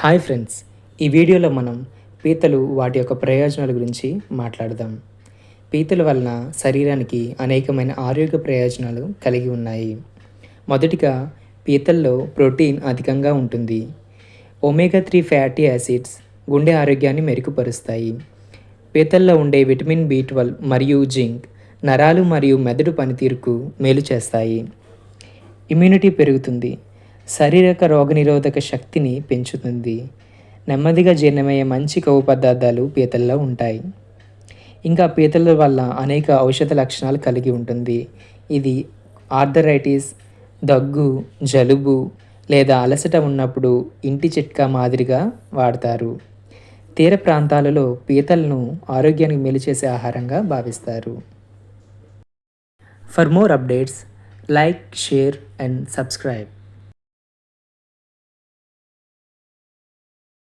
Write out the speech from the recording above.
Hi friends ఈ వీడియోలో మనం పీతలు వాటి యొక్క ప్రయోజనాల గురించి మాట్లాడదాం. పీతల వలన శరీరానికి అనేకమైన ఆరోగ్య ప్రయోజనాలు కలిగి ఉన్నాయి. మొదటిగా పీతల్లో ప్రోటీన్ అధికంగా ఉంటుంది. ఒమేగా త్రీ ఫ్యాటీ యాసిడ్స్ గుండె ఆరోగ్యాన్ని మెరుగుపరుస్తాయి. పీతల్లో ఉండే విటమిన్ బి ట్వెల్వ్ మరియు జింక్ నరాలు మరియు మెదడు పనితీరుకు మేలు చేస్తాయి. ఇమ్యూనిటీ పెరుగుతుంది. శారీరక రోగనిరోధక శక్తిని పెంచుతుంది. నెమ్మదిగా జీర్ణమయ్యే మంచి కొవ్వు పదార్థాలు పీతల్లో ఉంటాయి. ఇంకా పీతల వల్ల అనేక ఔషధ లక్షణాలు కలిగి ఉంటుంది. ఇది ఆర్థరైటిస్ దగ్గు జలుబు లేదా అలసట ఉన్నప్పుడు ఇంటి చిట్కా మాదిరిగా వాడతారు. తీర ప్రాంతాలలో పీతలను ఆరోగ్యానికి మేలు చేసే ఆహారంగా భావిస్తారు. For more updates like share and subscribe.